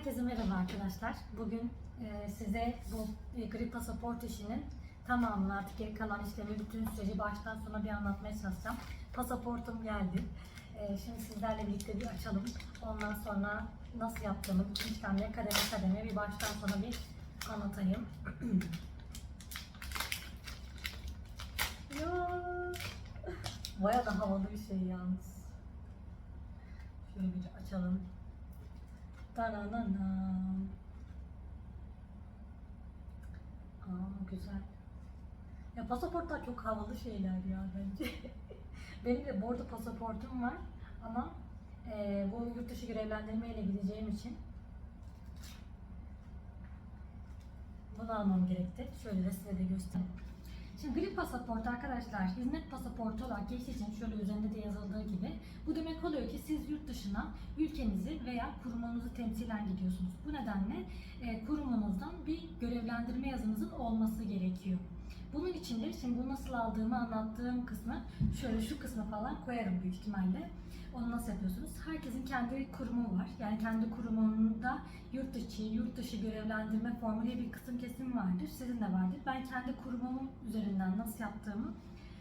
Herkese merhaba arkadaşlar. Bugün e, size bu e, gri pasaport işinin tamamını artık geri kalan işlemi, bütün süreci baştan sona bir anlatmaya çalışacağım. Pasaportum geldi. E, şimdi sizlerle birlikte bir açalım. Ondan sonra nasıl yaptığımı, bütün işlemleri kademe kademe bir baştan sona bir anlatayım. ya, Baya da havalı bir şey yalnız. Şöyle bir açalım. Dananam. Aa güzel. Ya pasaportlar çok havalı şeyler ya bence. Benim de arada pasaportum var ama e, bu yurt dışı görevlendirmeyle gideceğim için bunu almam gerekti. Şöyle de size de göstereyim. Şimdi gri pasaport arkadaşlar hizmet pasaportu olarak geçtiği şöyle üzerinde de yazıldığı gibi bu demek oluyor ki siz yurt dışına ülkenizi veya kurumunuzu temsilen gidiyorsunuz. Bu nedenle e, kurumunuzdan bir görevlendirme yazınızın olması gerekiyor. Bunun için de şimdi bunu nasıl aldığımı anlattığım kısmı şöyle şu kısmı falan koyarım büyük ihtimalle. Onu nasıl yapıyorsunuz? Herkesin kendi kurumu var. Yani kendi kurumunda yurt dışı, yurt dışı görevlendirme diye bir kısım kesim vardır. Sizin de vardır. Ben kendi kurumumun üzerinden nasıl yaptığımı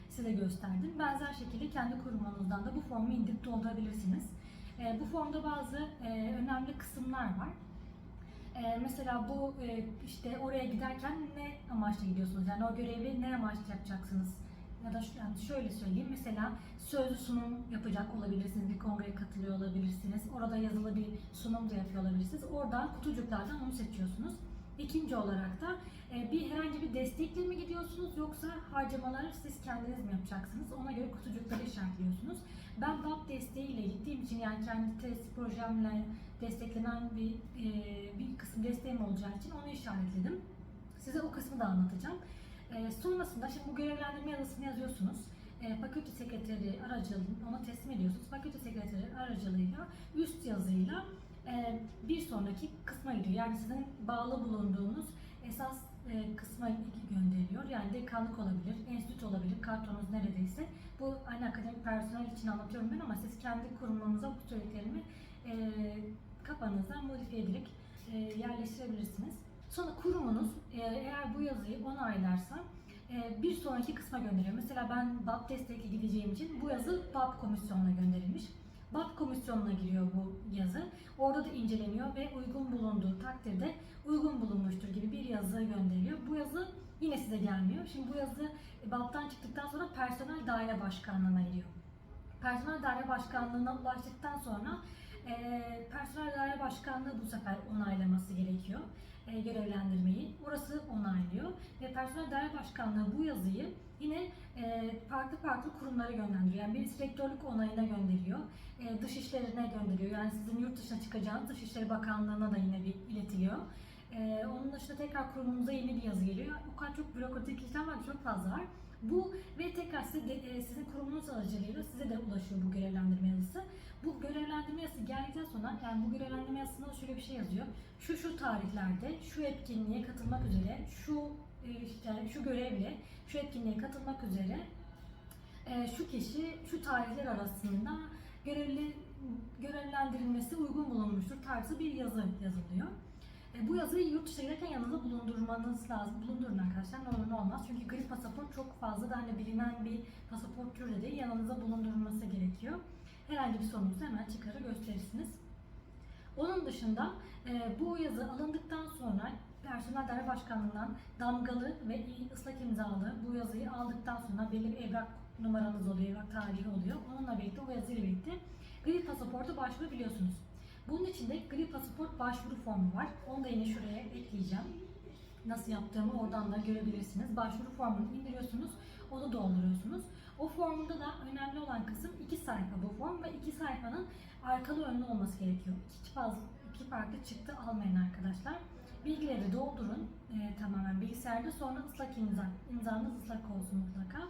size gösterdim. Benzer şekilde kendi kurumunuzdan da bu formu indirip doldurabilirsiniz. E, bu formda bazı e, önemli kısımlar var. E, mesela bu e, işte oraya giderken ne amaçla gidiyorsunuz? Yani o görevi ne amaçla yapacaksınız? Ya da şu- yani şöyle söyleyeyim mesela sözlü sunum yapacak olabilirsiniz, bir kongreye katılıyor olabilirsiniz. Orada yazılı bir sunum da yapıyor olabilirsiniz. Oradan kutucuklardan onu seçiyorsunuz. İkinci olarak da e, bir herhangi bir destekle mi gidiyorsunuz yoksa harcamaları siz kendiniz mi yapacaksınız? Ona göre kutucukları işaretliyorsunuz. Ben BAP desteğiyle gittiğim için yani kendi test projemle desteklenen bir e, bir kısım desteğim olacağı için onu işaretledim. Size o kısmı da anlatacağım. E, sonrasında şimdi bu görevlendirme yazısını yazıyorsunuz. E, fakülte sekreteri aracılığıyla ona teslim ediyorsunuz. Fakülte sekreteri aracılığıyla üst yazıyla bir sonraki kısma gidiyor. Yani sizin bağlı bulunduğunuz esas e, kısma gönderiyor. Yani dekanlık olabilir, enstitü olabilir, kartonunuz neredeyse. Bu aynı akademik personel için anlatıyorum ben ama siz kendi kurumunuza bu söylediklerimi e, kafanızda modifiye ederek e, yerleştirebilirsiniz. Sonra kurumunuz eğer bu yazıyı onaylarsa bir sonraki kısma gönderiyor. Mesela ben BAP destekli gideceğim için bu yazı BAP komisyonuna gönderilmiş. BAP komisyonuna giriyor bu yazı. Orada da inceleniyor ve uygun bulunduğu takdirde uygun bulunmuştur gibi bir yazı gönderiliyor. Bu yazı yine size gelmiyor. Şimdi bu yazı e, BAP'tan çıktıktan sonra personel daire başkanlığına gidiyor. Personel daire başkanlığına ulaştıktan sonra e, personel daire başkanlığı bu sefer onaylaması gerekiyor e, görevlendirmeyi. Orası onaylıyor ve personel daire başkanlığı bu yazıyı yine e, farklı farklı kurumlara gönderiyor. Yani birisi rektörlük onayına gönderiyor, e, dış işlerine gönderiyor. Yani sizin yurt dışına çıkacağınız Dışişleri Bakanlığı'na da yine bir iletiliyor. E, onun dışında tekrar kurumumuza yeni bir yazı geliyor. O kadar çok bürokratik işlem var, çok fazla var. Bu ve tekrar size de, e, sizin kurumunuz aracılığıyla size de ulaşıyor bu görevlendirme yazısı. Bu görevlendirme yazısı geldikten sonra yani bu görevlendirme yazısında şöyle bir şey yazıyor. Şu şu tarihlerde şu etkinliğe katılmak üzere şu işte şu görevle şu etkinliğe katılmak üzere e, şu kişi şu tarihler arasında görevli görevlendirilmesi uygun bulunmuştur tarzı bir yazı yazılıyor. E, bu yazıyı yurt dışına giderken yanınızda bulundurmanız lazım. Bulundurun arkadaşlar ne olur ne olmaz. Çünkü gri pasaport çok fazla da hani bilinen bir pasaport türü de değil. Yanınızda bulundurulması gerekiyor. Herhangi bir sorunuzda hemen çıkarır gösterirsiniz. Dışında e, bu yazı alındıktan sonra Personel Daire Başkanlığı'ndan damgalı ve ıslak imzalı bu yazıyı aldıktan sonra belli bir evrak numaranız oluyor, evrak tarihi oluyor. Onunla birlikte o yazıyla birlikte gri pasaporta başvurabiliyorsunuz. Bunun için de gri pasaport başvuru formu var. Onu da yine şuraya ekleyeceğim. Nasıl yaptığımı oradan da görebilirsiniz. Başvuru formunu indiriyorsunuz, onu dolduruyorsunuz. O formunda da önemli olan kısım iki sayfa bu form ve iki sayfanın arkalı önlü olması gerekiyor. İki, fazla, iki farklı çıktı almayın arkadaşlar. Bilgileri doldurun e, tamamen bilgisayarda sonra ıslak imza, imzanız ıslak olsun mutlaka.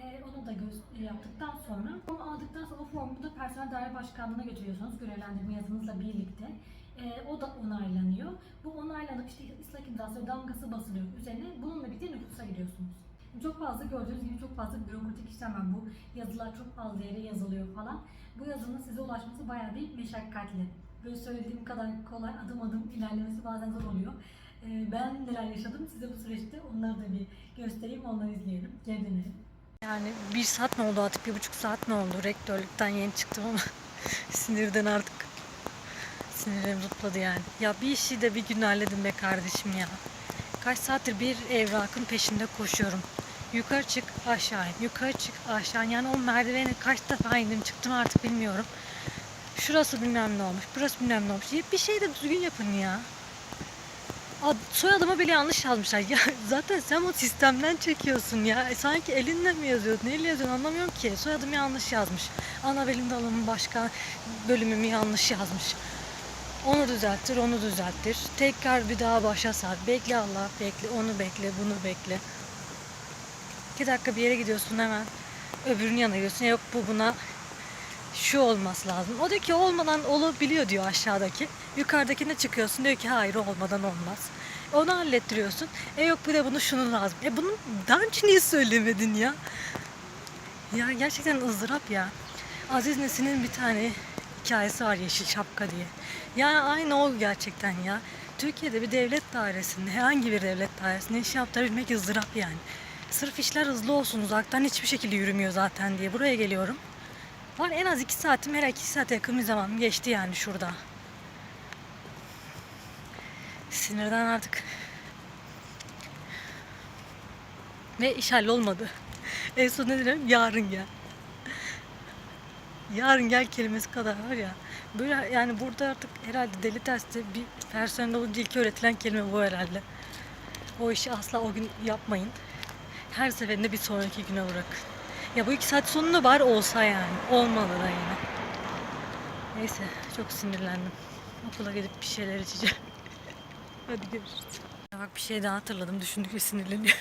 E, onu da göz, yaptıktan sonra formu aldıktan sonra o formu da personel daire başkanlığına götürüyorsunuz görevlendirme yazınızla birlikte. E, o da onaylanıyor. Bu onaylanıp işte ıslak imzası damgası basılıyor üzerine. Bununla birlikte nüfusa gidiyorsunuz. Çok fazla gördüğünüz gibi çok fazla bürokratik işlem var. Bu yazılar çok fazla yere yazılıyor falan. Bu yazının size ulaşması bayağı bir meşakkatli. Böyle söylediğim kadar kolay adım adım ilerlemesi bazen zor oluyor. Ee, ben neler yaşadım size bu süreçte onları da bir göstereyim onları izleyelim. Geri dönelim. Yani bir saat mi oldu artık bir buçuk saat mi oldu rektörlükten yeni çıktım ama sinirden artık sinirlerim zıpladı yani. Ya bir işi de bir gün halledin be kardeşim ya. Kaç saattir bir evrakın peşinde koşuyorum. Yukarı çık aşağı in, yukarı çık aşağı in. Yani o merdiveni kaç defa indim çıktım artık bilmiyorum. Şurası bilmem ne olmuş, burası bilmem ne olmuş. Ya Bir şey de düzgün yapın ya. Ad, soyadımı bile yanlış yazmışlar. Ya zaten sen o sistemden çekiyorsun ya. E, sanki elinle mi yazıyorsun, neyle yazıyorsun anlamıyorum ki. Soyadımı yanlış yazmış. Ana bilim dalımın başka bölümümü yanlış yazmış. Onu düzelttir, onu düzelttir. Tekrar bir daha başa sar. Bekle Allah, bekle, onu bekle, bunu bekle. İki dakika bir yere gidiyorsun hemen. Öbürünün yanına gidiyorsun. Yok bu buna şu olması lazım. O diyor ki olmadan olabiliyor diyor aşağıdaki. Yukarıdakine çıkıyorsun diyor ki hayır olmadan olmaz. Onu hallettiriyorsun. E yok bir de bunu şunun lazım. E bunu daha önce niye söylemedin ya? Ya gerçekten ızdırap ya. Aziz Nesin'in bir tane hikayesi var Yeşil Şapka diye. Yani aynı o gerçekten ya. Türkiye'de bir devlet dairesinde, herhangi bir devlet dairesinde iş yaptırabilmek ızdırap yani. Sırf işler hızlı olsun uzaktan hiçbir şekilde yürümüyor zaten diye buraya geliyorum. Var en az iki saatim, her iki saate yakın bir zaman geçti yani şurada. Sinirden artık. Ve iş hallolmadı. En son ne dedim? Yarın gel. Yarın gel kelimesi kadar var ya. Böyle yani burada artık herhalde deli derste bir personel olunca ilk öğretilen kelime bu herhalde. O işi asla o gün yapmayın. Her seferinde bir sonraki güne bırakın. Ya bu iki saat sonunda bari olsa yani. Olmadı da yine. Neyse çok sinirlendim. Okula gidip bir şeyler içeceğim. Hadi görüşürüz. Ya bak bir şey daha hatırladım. Düşündükçe sinirleniyorum.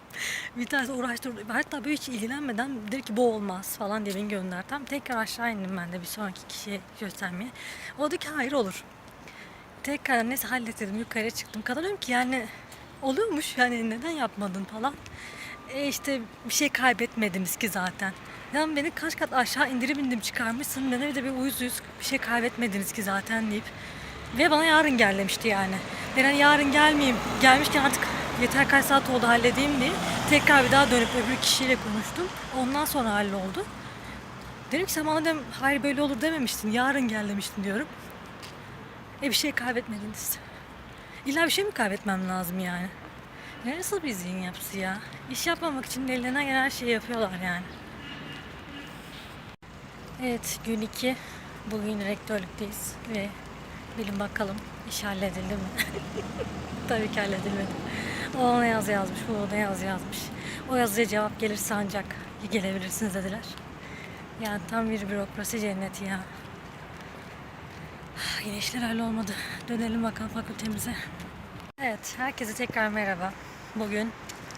bir tanesi uğraştırdı. Hatta böyle hiç ilgilenmeden dedi ki bu olmaz falan diye beni gönderdi. Tam tekrar aşağı indim ben de bir sonraki kişiye göstermeye. O dedi ki hayır olur. Tekrar neyse hallettim yukarıya çıktım. Kadın ki yani oluyormuş yani neden yapmadın falan. E işte bir şey kaybetmediniz ki zaten. Yani beni kaç kat aşağı indirip indim çıkarmışsın. Bana bir de bir uyuz uyuz bir şey kaybetmediniz ki zaten deyip. Ve bana yarın gel yani. Ben hani yarın gelmeyeyim. Gelmişken artık yeter kaç saat oldu halledeyim diye. Tekrar bir daha dönüp öbür kişiyle konuştum. Ondan sonra halloldu. Dedim ki sen bana dedim, hayır böyle olur dememiştin. Yarın gel demiştin diyorum. E bir şey kaybetmediniz. İlla bir şey mi kaybetmem lazım yani? Nasıl bir zihin yapısı ya? İş yapmamak için ellerinden gelen her şeyi yapıyorlar yani. Evet gün 2. Bugün rektörlükteyiz ve bilin bakalım iş halledildi mi? Tabii ki halledilmedi. O ona yaz yazmış, bu ona yaz yazmış. O yazıya cevap gelirse ancak gelebilirsiniz dediler. Yani tam bir bürokrasi cenneti ya. Yine işler hallolmadı. Dönelim bakalım fakültemize. Evet, herkese tekrar merhaba. Bugün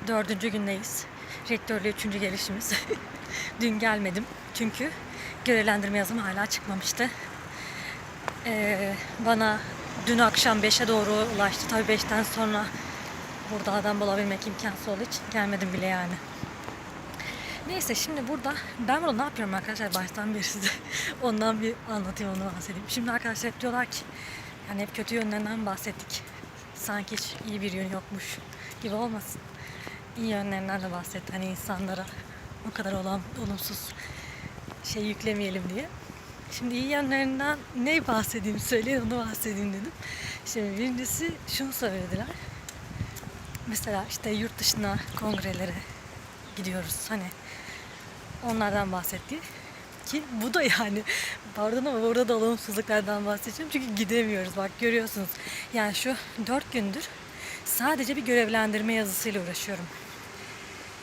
dördüncü gündeyiz. Rektörle üçüncü gelişimiz. Dün gelmedim çünkü görevlendirme yazım hala çıkmamıştı. Ee, bana dün akşam 5'e doğru ulaştı. Tabii 5'ten sonra burada adam bulabilmek imkansız olduğu için gelmedim bile yani. Neyse şimdi burada ben burada ne yapıyorum arkadaşlar baştan beri size ondan bir anlatayım onu bahsedeyim. Şimdi arkadaşlar diyorlar ki yani hep kötü yönlerinden bahsettik. Sanki hiç iyi bir yön yokmuş gibi olmasın. İyi yönlerinden de bahset hani insanlara o kadar olan olumsuz şey yüklemeyelim diye. Şimdi iyi yönlerinden ne bahsedeyim söyleyin onu bahsedeyim dedim. Şimdi birincisi şunu söylediler. Mesela işte yurt dışına kongrelere gidiyoruz hani onlardan bahsetti ki bu da yani pardon ama burada da olumsuzluklardan bahsedeceğim çünkü gidemiyoruz bak görüyorsunuz yani şu dört gündür sadece bir görevlendirme yazısıyla uğraşıyorum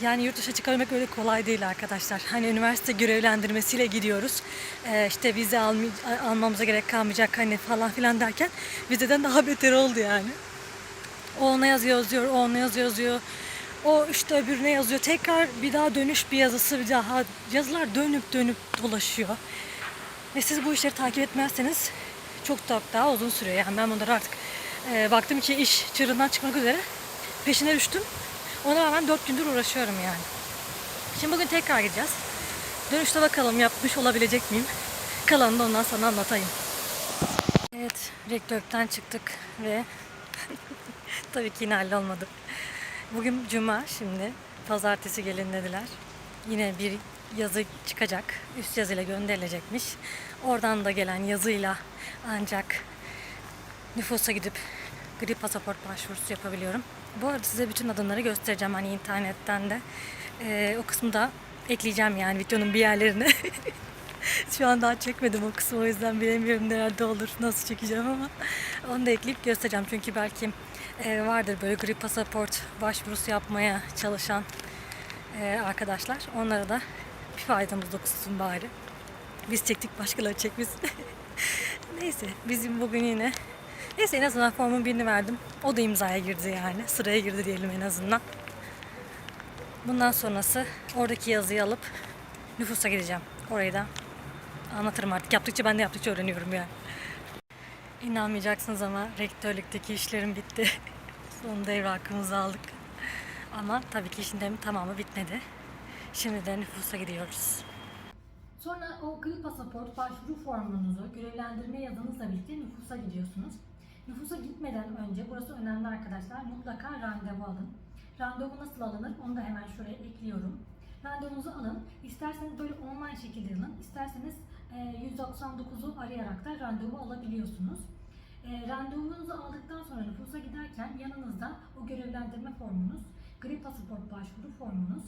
yani yurt dışına çıkarmak öyle kolay değil arkadaşlar. Hani üniversite görevlendirmesiyle gidiyoruz. Ee, işte vize almay- almamıza gerek kalmayacak hani falan filan derken vizeden daha beter oldu yani. O ona yazıyor yazıyor, o ona yazıyor yazıyor. O işte öbürüne yazıyor. Tekrar bir daha dönüş bir yazısı bir daha. Yazılar dönüp dönüp dolaşıyor. Ve siz bu işleri takip etmezseniz çok çok daha uzun sürüyor. Yani ben bunları artık e, baktım ki iş çığırından çıkmak üzere. Peşine düştüm. Ona rağmen 4 gündür uğraşıyorum yani. Şimdi bugün tekrar gideceğiz. Dönüşte bakalım yapmış olabilecek miyim? Kalanını da ondan sonra anlatayım. Evet, rektörlükten çıktık ve tabii ki yine hallolmadı. Bugün cuma şimdi. Pazartesi gelin dediler. Yine bir yazı çıkacak. Üst yazıyla gönderilecekmiş. Oradan da gelen yazıyla ancak nüfusa gidip gri pasaport başvurusu yapabiliyorum. Bu arada size bütün adımları göstereceğim hani internetten de. Ee, o kısmı da ekleyeceğim yani videonun bir yerlerine. Şu an daha çekmedim o kısmı o yüzden bilemiyorum nerede olur, nasıl çekeceğim ama onu da ekleyip göstereceğim. Çünkü belki e, vardır böyle gri pasaport başvurusu yapmaya çalışan e, arkadaşlar. Onlara da bir faydamız dokunsun bari. Biz çektik başkaları çekmesin. Neyse bizim bugün yine Neyse en azından formun birini verdim. O da imzaya girdi yani. Sıraya girdi diyelim en azından. Bundan sonrası oradaki yazıyı alıp nüfusa gideceğim. Orayı da anlatırım artık. Yaptıkça ben de yaptıkça öğreniyorum yani. İnanmayacaksınız ama rektörlükteki işlerim bitti. Sonunda evrakımızı aldık. Ama tabii ki işin tamamı bitmedi. Şimdi de nüfusa gidiyoruz. Sonra o gri pasaport başvuru formunuzu görevlendirme yazınızla birlikte nüfusa gidiyorsunuz. Nüfusa gitmeden önce, burası önemli arkadaşlar, mutlaka randevu alın. Randevu nasıl alınır onu da hemen şuraya ekliyorum. Randevunuzu alın. İsterseniz böyle online şekilde alın. İsterseniz e, 199'u arayarak da randevu alabiliyorsunuz. E, randevunuzu aldıktan sonra nüfusa giderken yanınızda o görevlendirme formunuz, gri pasaport başvuru formunuz,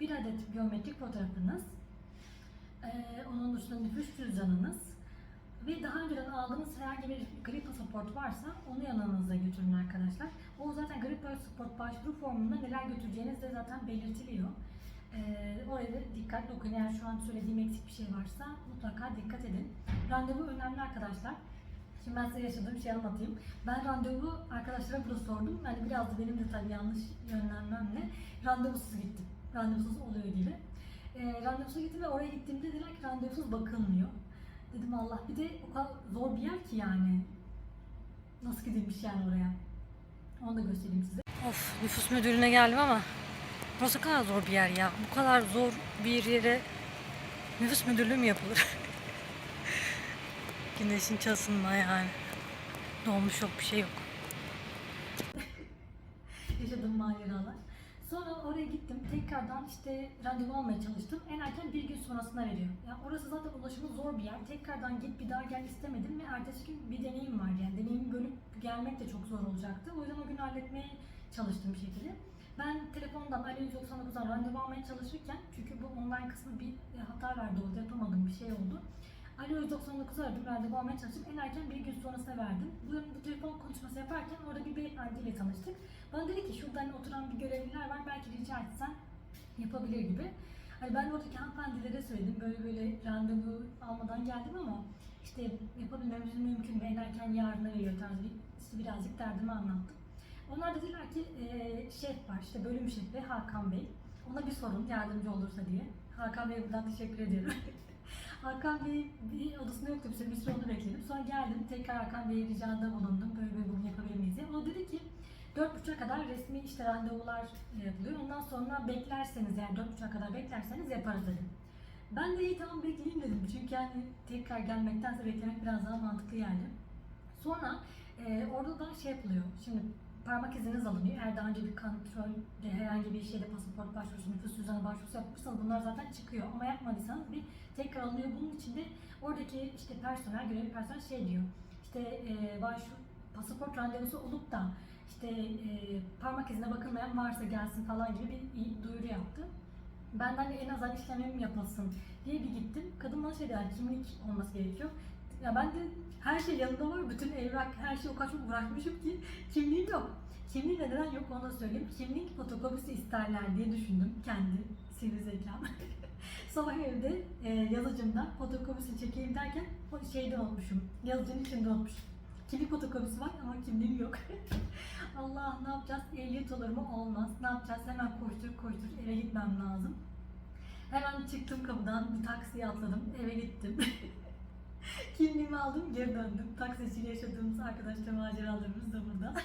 bir adet biyometrik fotoğrafınız, ee, onun dışında nüfus cüzdanınız ve daha önceden aldığınız herhangi bir gri pasaport varsa onu yanınızda götürün arkadaşlar. O zaten gri pasaport başvuru formunda neler götüreceğiniz de zaten belirtiliyor. Ee, oraya da dikkatli okuyun. Eğer şu an söylediğim eksik bir şey varsa mutlaka dikkat edin. Randevu önemli arkadaşlar. Şimdi ben size yaşadığım şeyi anlatayım. Ben randevu arkadaşlara burada sordum. Yani biraz da benim de tabii yanlış yönlenmemle randevusuz gittim. Randevusuz oluyor gibi e, randevusa gittim ve oraya gittiğimde dediler ki randevusuz bakılmıyor. Dedim Allah bir de o kadar zor bir yer ki yani. Nasıl gidilmiş yani oraya. Onu da göstereyim size. Of nüfus müdürlüğüne geldim ama burası kadar zor bir yer ya. Bu kadar zor bir yere nüfus müdürlüğü mü yapılır? Güneşin çasında yani. Dolmuş yok bir şey yok. Yaşadığım maceralar. Sonra oraya gittim. Tekrardan işte randevu almaya çalıştım. En erken bir gün sonrasına veriyor. Yani orası zaten ulaşımı zor bir yer. Tekrardan git bir daha gel istemedim ve ertesi gün bir deneyim var. Yani deneyimi bölüp gelmek de çok zor olacaktı. O yüzden o gün halletmeye çalıştım bir şekilde. Ben telefondan Ali 199'dan randevu almaya çalışırken çünkü bu online kısmı bir hata verdi orada yapamadığım bir şey oldu. Ali 199'u aradım, randevu almaya çalıştım. En erken bir gün sonrasına verdim. Bu, bu telefon konuşması yaparken orada bir beyefendiyle tanıştık. Bana dedi ki şurada hani oturan bir görevliler var belki rica etsen yapabilir gibi. Hani ben oradaki hanımefendilere söyledim böyle böyle randevu almadan geldim ama işte yapabilmemiz mümkün en erken yarına veriyor tarzı bir, işte birazcık derdimi anlattım. Onlar dediler ki e, şef var işte bölüm şefi Hakan Bey. Ona bir sorun yardımcı olursa diye. Hakan Bey'e buradan teşekkür ediyorum. Hakan Bey bir odasında yoktu bir süre, bir süre onu bekledim. Sonra geldim tekrar Hakan Bey'e ricada bulundum. Böyle böyle bunu yapabilir miyiz diye. O dedi ki 4.30'a kadar resmi işte randevular yapılıyor. Ondan sonra beklerseniz yani 4.30'a kadar beklerseniz yaparız dedim. Ben de iyi tamam bekleyeyim dedim. Çünkü yani tekrar gelmektense beklemek biraz daha mantıklı geldi. Sonra e, orada da şey yapılıyor. Şimdi parmak iziniz alınıyor. Eğer daha önce bir kontrol, herhangi bir şeyde pasaport başvurusu, nüfus cüzdanı başvurusu yapmışsanız bunlar zaten çıkıyor. Ama yapmadıysanız bir tekrar alınıyor. Bunun için de oradaki işte personel, görevli personel şey diyor. İşte e, başvuru, pasaport randevusu olup da işte e, parmak izine bakılmayan varsa gelsin falan gibi bir duyuru yaptı. Benden de en azından işlemim yapılsın diye bir gittim. Kadın bana şey dedi, kimlik olması gerekiyor. Ya ben de her şey yanında var, bütün evrak, her şey o kadar çok uğraşmışım ki kimliğim yok. Kimliğim de neden yok onu söyleyeyim. Kimlik fotokopisi isterler diye düşündüm kendi sivri zekam. Sabah evde e, yazıcımda fotokopisini çekeyim derken şeyde unutmuşum. Yazıcının içinde unutmuşum. Kimlik fotokopisi var ama kimliğim yok. Allah ne yapacağız? Ehliyet olur mu? Olmaz. Ne yapacağız? Hemen koştur koştur eve gitmem lazım. Hemen çıktım kapıdan bir taksiye atladım. Eve gittim. Kimliğimi aldım geri döndüm. Taksiciyle yaşadığımız arkadaşlar maceralarımız da burada.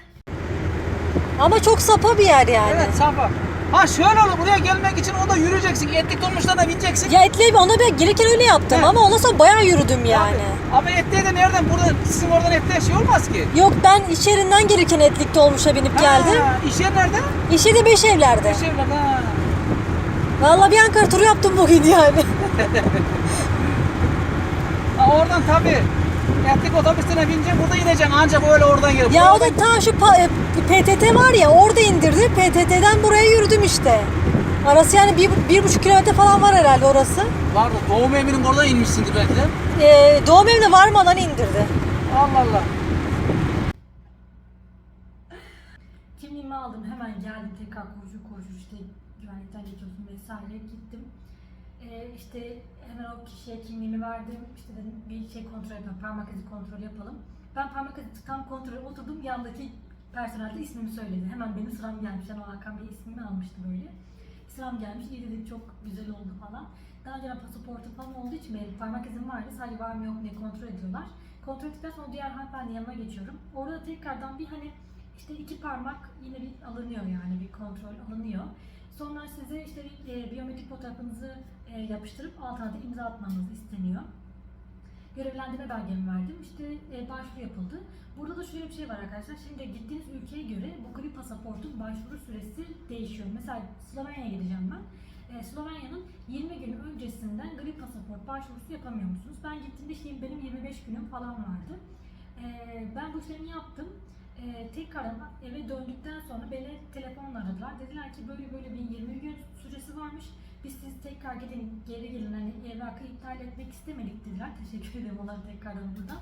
Ama çok sapa bir yer yani. Evet Safa. Ha şöyle olur buraya gelmek için o da yürüyeceksin. Etlik dolmuşlarına bineceksin. Ya etliye ona ben gelirken öyle yaptım He. ama ondan sonra bayağı yürüdüm yani. Abi, Ama etliye de nereden? Burada sizin oradan etliye şey olmaz ki. Yok ben iş yerinden gelirken etlik dolmuşa binip geldim. Ha, iş yeri nerede? İşi de beş evlerde. İş yeri nerede? Ha. Vallahi bir Ankara turu yaptım bugün yani. Oradan tabii. Etlik otobüsüne bineceksin burada ineceksin ancak öyle oradan gelip. ya o da tam şu pa- e, PTT var ya orada indirdi. PTT'den buraya yürüdüm işte. Arası yani bir, bir buçuk kilometre falan var herhalde orası. Var doğum evinin oradan inmişsindir belki de. Ee, doğum evine varmadan indirdi. Allah Allah. Kimliğimi aldım hemen geldim tekrar koşu koşu işte güvenlikten geçiyorsun vesaire gittim. Ee, işte hemen o kişiye kimliğimi verdim. İşte dedim bir şey kontrol yapalım, parmak izi kontrolü yapalım. Ben parmak izi tam kontrole oturdum. Yandaki personel de ismimi söyledi. Hemen benim sıram gelmiş. Yani o Hakan Bey ismimi almıştı böyle. Sıram gelmiş. İyi dedik çok güzel oldu falan. Daha önce pasaportum falan olduğu için benim parmak izim vardı. Sadece var mı yok diye kontrol ediyorlar. Kontrol ettikten sonra diğer hanımefendi yanına geçiyorum. Orada tekrardan bir hani işte iki parmak yine bir alınıyor yani bir kontrol alınıyor. Sonra size işte e, biyometrik fotoğrafınızı e, yapıştırıp altına da imza atmanız isteniyor. Görevlendirme belgemi verdim. İşte e, başvuru yapıldı. Burada da şöyle bir şey var arkadaşlar. Şimdi gittiğiniz ülkeye göre bu gri pasaportun başvuru süresi değişiyor. Mesela Slovenya'ya gideceğim ben. E, Slovenya'nın 20 gün öncesinden gri pasaport başvurusu yapamıyor musunuz? Ben gittiğimde işte benim 25 günüm falan vardı. E, ben bu işlemi yaptım. E, tekrardan eve döndükten sonra beni telefonla aradılar. Dediler ki böyle böyle bir 20 gün süresi varmış. Biz siz tekrar gidin, geri gelin hani evrakı iptal etmek istemedik dediler. Teşekkür ederim onlara tekrardan buradan.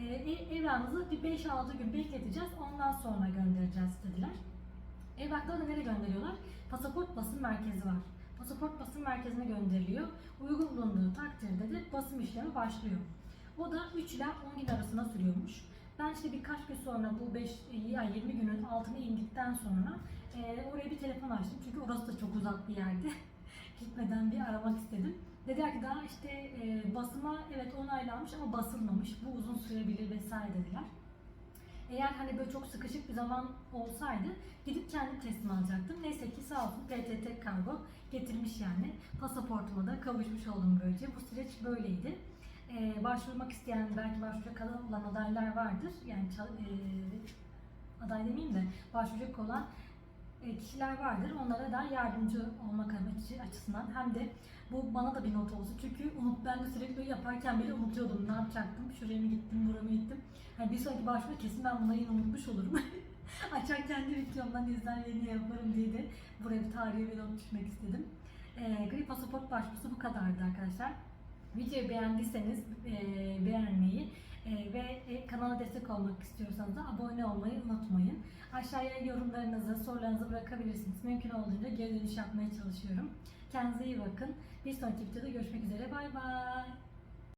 E, ev- evrakınızı bir 5-6 gün bekleteceğiz. Ondan sonra göndereceğiz dediler. Evrakları da nereye gönderiyorlar? Pasaport basım merkezi var. Pasaport basım merkezine gönderiliyor. Uygun bulunduğu takdirde de basım işlemi başlıyor. O da 3 ile 10 gün arasında sürüyormuş. Ben işte birkaç gün sonra bu 5 yani 20 günün altına indikten sonra e, oraya bir telefon açtım. Çünkü orası da çok uzak bir yerde. Gitmeden bir aramak istedim. Dediler ki daha işte e, basıma evet onaylanmış ama basılmamış. Bu uzun sürebilir vesaire dediler. Eğer hani böyle çok sıkışık bir zaman olsaydı gidip kendim teslim alacaktım. Neyse ki sağ olsun PTT kargo getirmiş yani. Pasaportuma da kavuşmuş oldum böylece. Bu süreç böyleydi. Ee, başvurmak isteyen, belki başvuracak olan adaylar vardır. Yani e, aday demeyeyim de başvuracak olan e, kişiler vardır. Onlara da yardımcı olmak açısından hem de bu bana da bir not olsun. Çünkü unut, ben de sürekli yaparken bile unutuyordum. Ne yapacaktım? Şuraya mı gittim, buraya mı gittim? Yani bir sonraki başvuru kesin ben bunları yine unutmuş olurum. Açarken de videomdan izler yeni yaparım diye de buraya bir tarihe bir not düşmek istedim. E, gri pasaport başvurusu bu kadardı arkadaşlar. Videoyu beğendiyseniz e, beğenmeyi e, ve e, kanala destek olmak istiyorsanız da abone olmayı unutmayın. Aşağıya yorumlarınızı, sorularınızı bırakabilirsiniz. Mümkün olduğunca geri dönüş yapmaya çalışıyorum. Kendinize iyi bakın. Bir sonraki videoda görüşmek üzere. Bay bay.